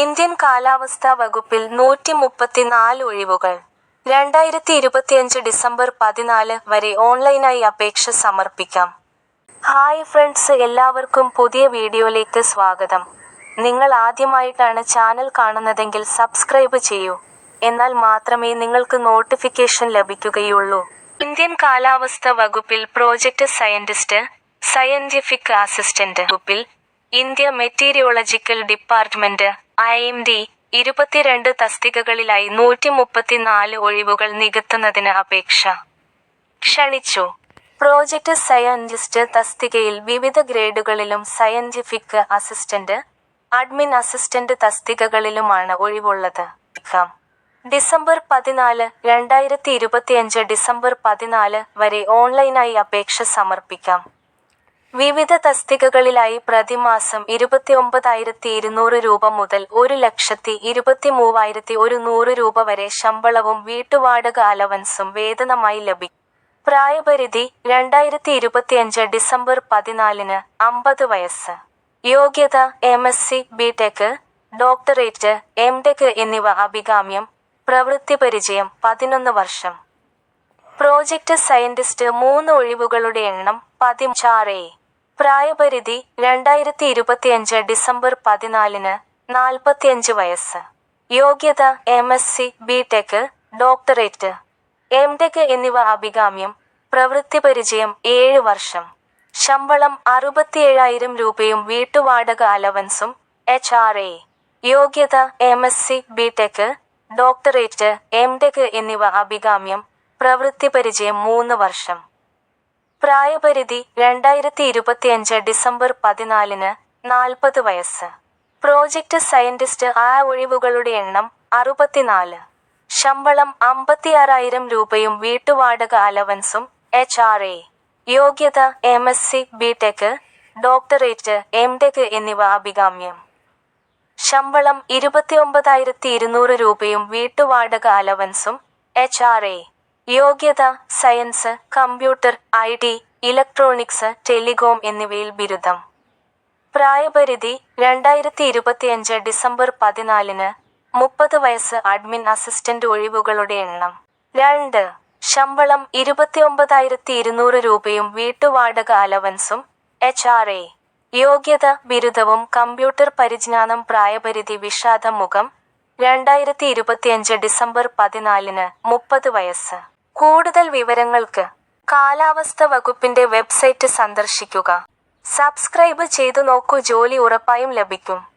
Indian കാലാവസ്ഥാ വകുപ്പിൽ നൂറ്റി മുപ്പത്തിനാല് ഒഴിവുകൾ. രണ്ടായിരത്തി ഇരുപത്തിയഞ്ച് ഡിസംബർ പതിനാല് വരെ ഓൺലൈനായി അപേക്ഷ സമർപ്പിക്കാം. ഹായ് ഫ്രണ്ട്സ് എല്ലാവർക്കും പുതിയ വീഡിയോയിലേക്ക് സ്വാഗതം. നിങ്ങൾ ആദ്യമായിട്ടാണ് ചാനൽ കാണുന്നതെങ്കിൽ സബ്സ്ക്രൈബ് ചെയ്യൂ. എന്നാൽ മാത്രമേ നിങ്ങൾക്ക് നോട്ടിഫിക്കേഷൻ ലഭിക്കുകയുള്ളൂ. ഇന്ത്യൻ കാലാവസ്ഥ വകുപ്പിൽ പ്രോജക്ട് സയന്റിസ്റ്റ് സയന്റിഫിക് അസിസ്റ്റന്റ് വകുപ്പിൽ India meteorological department I M D ഇരുപത്തിരണ്ട് തസ്തികകളിലായി നൂറ്റി മുപ്പത്തിനാല് ഒഴിവുകൾ നികത്തുന്നതിന് അപേക്ഷ. ക്ഷണിച്ചു. പ്രോജക്ട് സയന്റിസ്റ്റ് തസ്തികയിൽ വിവിധ ഗ്രേഡുകളിലും സയന്റിഫിക് അസിസ്റ്റന്റ് അഡ്മിൻ അസിസ്റ്റന്റ് തസ്തികകളിലുമാണ് ഒഴിവുള്ളത്. ഡിസംബർ പതിനാല് രണ്ടായിരത്തി ഇരുപത്തിയഞ്ച് ഡിസംബർ പതിനാല് വരെ ഓൺലൈനായി അപേക്ഷ സമർപ്പിക്കാം. വിവിധ തസ്തികകളിലായി പ്രതിമാസം ഇരുപത്തിയൊമ്പതായിരത്തി ഇരുന്നൂറ് രൂപ മുതൽ ഒരു ലക്ഷത്തി ഇരുപത്തി മൂവായിരത്തി ഒരു നൂറ് രൂപ വരെ ശമ്പളവും വീട്ടുവാടക അലവൻസും വേതനമായി ലഭിക്കും പ്രായപരിധി രണ്ടായിരത്തി ഇരുപത്തിയഞ്ച് ഡിസംബർ പതിനാലിന് അമ്പത് വയസ്സ്. യോഗ്യത M S C B tech doctorate M tech എന്നിവ അഭികാമ്യം. പ്രവൃത്തി പരിചയം പതിനൊന്ന് വർഷം. പ്രോജക്റ്റ് സയന്റിസ്റ്റ് മൂന്ന് ഒഴിവുകളുടെ എണ്ണം പതിച്ചാറ് പ്രായപരിധി രണ്ടായിരത്തി ഇരുപത്തിയഞ്ച് ഡിസംബർ പതിനാലിന് നാൽപ്പത്തിയഞ്ച് വയസ്സ്. യോഗ്യത M S C B tech doctorate M tech എന്നിവ അഭികാമ്യം പ്രവൃത്തി പരിചയം ഏഴ് വർഷം. ശമ്പളം അറുപത്തിയേഴായിരം രൂപയും വീട്ടുവാടക അലവൻസും എച്ച് ആർ എ യോഗ്യത M S C B tech doctorate M tech എന്നിവ അഭികാമ്യം പ്രവൃത്തി പരിചയം മൂന്ന് വർഷം. പ്രായപരിധി രണ്ടായിരത്തി ഇരുപത്തിയഞ്ച് ഡിസംബർ പതിനാലിന് നാൽപ്പത് വയസ്സ്. പ്രോജക്ട് സയന്റിസ്റ്റ് ആ ഒഴിവുകളുടെ എണ്ണം അറുപത്തിനാല്. ശമ്പളം അമ്പത്തിയാറായിരം രൂപയും വീട്ടുവാടക അലവൻസും എച്ച് ആർ എ യോഗ്യത M S C B tech doctorate M tech എന്നിവ അഭികാമ്യം. ശമ്പളം ഇരുപത്തിയൊമ്പതായിരത്തി ഇരുന്നൂറ് രൂപയും വീട്ടുവാടക അലവൻസും എച്ച് ആർ എ യോഗ്യത science computer I T electronics telecom എന്നിവയിൽ ബിരുദം. പ്രായപരിധി രണ്ടായിരത്തി ഇരുപത്തിയഞ്ച് ഡിസംബർ പതിനാലിന് മുപ്പത് വയസ്സ് അഡ്മിൻ അസിസ്റ്റന്റ് ഒഴിവുകളുടെ എണ്ണം. രണ്ട് ശമ്പളം ഇരുപത്തിയൊമ്പതായിരത്തി ഇരുന്നൂറ് രൂപയും വീട്ടുവാടക അലവൻസും എച്ച് ആർ എ യോഗ്യത ബിരുദവും കമ്പ്യൂട്ടർ പരിജ്ഞാനം പ്രായപരിധി വിഷാദമുഖം രണ്ടായിരത്തി ഇരുപത്തിയഞ്ച് ഡിസംബർ പതിനാലിന് മുപ്പത് വയസ്സ്. കൂടുതൽ വിവരങ്ങൾക്ക് കാലാവസ്ഥ വകുപ്പിന്റെ വെബ്സൈറ്റ് സന്ദർശിക്കുക. സബ്സ്ക്രൈബ് ചെയ്തു നോക്കൂ ജോലി ഉറപ്പായും ലഭിക്കും.